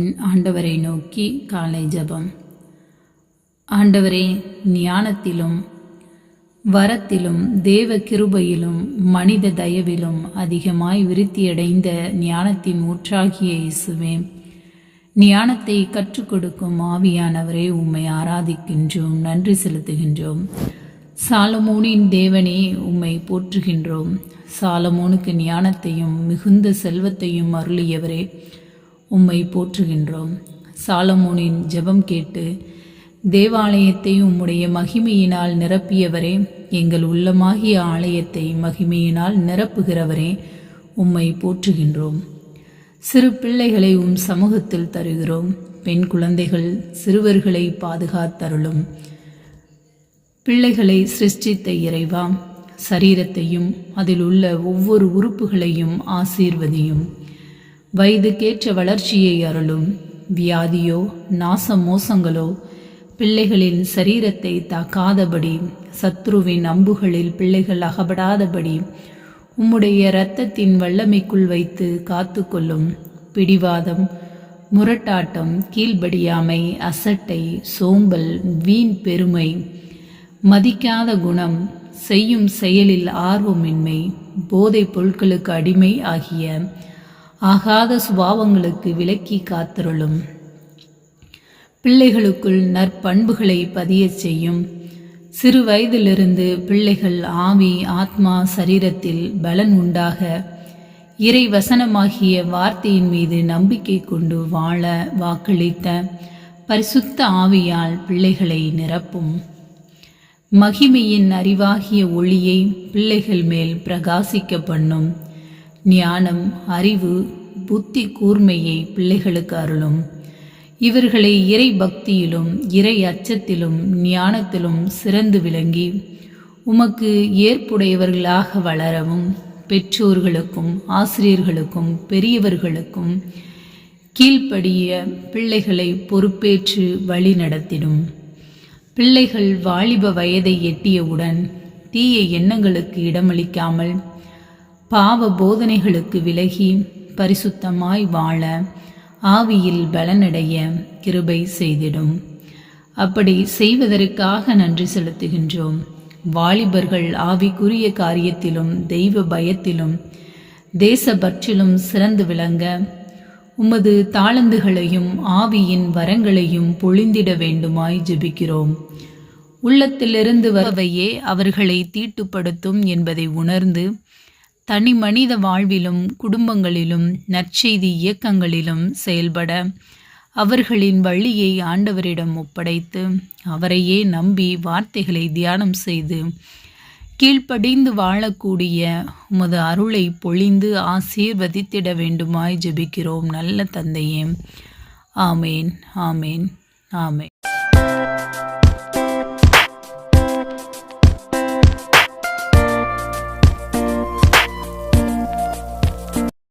ஆண்டவரை நோக்கி காலை ஜபம். ஆண்டவரே ஞானத்திலும் வரத்திலும் தேவ கிருபையிலும் மனித தயவிலும் அதிகமாய் விருத்தியடைந்த ஞானத்தின் ஊற்றாகிய இயேசுவே ஞானத்தை கற்றுக் கொடுக்கும் ஆவியானவரே உம்மை ஆராதிக்கின்றோம் நன்றி செலுத்துகின்றோம். சாலமோனின் தேவனே உம்மை போற்றுகின்றோம். சாலமோனுக்கு ஞானத்தையும் மிகுந்த செல்வத்தையும் அருளியவரே உம்மை போற்றுகின்றோம். சாலமோனின் ஜெபம் கேட்டு தேவாலயத்தை உம்முடைய மகிமையினால் நிரப்பியவரே எங்கள் உள்ளமாகிய ஆலயத்தை மகிமையினால் நிரப்புகிறவரே உம்மை போற்றுகின்றோம். சிறு பிள்ளைகளை உம் சமூகத்தில் தருகிறோம். பெண் குழந்தைகள் சிறுவர்களை பாதுகாத்தருளும் பிள்ளைகளை சிருஷ்டித்த இறைவா சரீரத்தையும் அதில் உள்ள ஒவ்வொரு உறுப்புகளையும் ஆசீர்வதியும். வயதுக்கேற்ற வளர்ச்சியை அருளும். வியாதியோ நாச மோசங்களோ பிள்ளைகளின் சரீரத்தை தாக்காதபடி சத்ருவின் அம்புகளில் பிள்ளைகள் அகப்படாதபடி உம்முடைய இரத்தத்தின் வல்லமைக்குள் வைத்து காத்து கொள்ளும் பிடிவாதம் முரட்டாட்டம் கீழ்படியாமை அசட்டை சோம்பல் வீண் பெருமை மதிக்காத குணம் செய்யும் செயலில் ஆர்வமின்மை போதைப் பொருட்களுக்கு அடிமை ஆகிய ஆகாத சுபாவங்களுக்கு விலக்கி காத்தருளும். பிள்ளைகளுக்குள் நற்பண்புகளை பதியச் செய்யும். சிறு வயதிலிருந்து பிள்ளைகள் ஆவி ஆத்மா சரீரத்தில் பலன் உண்டாக இறை வசனமாகிய வார்த்தையின் மீது நம்பிக்கை கொண்டு வாழ வாக்களித்த பரிசுத்த ஆவியால் பிள்ளைகளை நிரப்பும். மகிமையின் அறிவாகிய ஒளியை பிள்ளைகள் மேல் பிரகாசிக்க பண்ணும். ஞானம் அறிவு புத்தி கூர்மையை பிள்ளைகளுக்கு அருளும். இவர்களை இறை பக்தியிலும் இறை அச்சத்திலும் ஞானத்திலும் சிறந்து விளங்கி உமக்கு ஏற்புடையவர்களாக வளரவும் பெற்றோர்களுக்கும் ஆசிரியர்களுக்கும் பெரியவர்களுக்கும் கீழ்ப்படிய பிள்ளைகளை பொறுப்பேற்று வழி நடத்திடும். பிள்ளைகள் வாலிப வயதை எட்டியவுடன் தீய எண்ணங்களுக்கு இடமளிக்காமல் பாவ போதனைகளுக்கு விலகி பரிசுத்தமாய் வாழ ஆவியில் பலனடைய கிருபை செய்திடும். அப்படி செய்வதற்காக நன்றி செலுத்துகின்றோம். வாலிபர்கள் ஆவிக்குரிய காரியத்திலும் தெய்வ பயத்திலும் தேசபற்றிலும் சிறந்து விளங்க உமது தாளந்துகளையும் ஆவியின் வரங்களையும் பொழிந்திட வேண்டுமாய் ஜெபிக்கிறோம். உள்ளத்திலிருந்து வரவையே அவர்களை தீட்டுப்படுத்தும் என்பதை உணர்ந்து தனி மனித வாழ்விலும் குடும்பங்களிலும் நற்செய்தி இயக்கங்களிலும் செயல்பட அவர்களின் வழியை ஆண்டவரிடம் ஒப்படைத்து அவரையே நம்பி வார்த்தைகளை தியானம் செய்து கீழ்ப்படிந்து வாழக்கூடிய உமது அருளை பொழிந்து ஆசீர்வதித்திட வேண்டுமாய் ஜெபிக்கிறோம். நல்ல தந்தையே. ஆமேன் ஆமேன் ஆமேன்.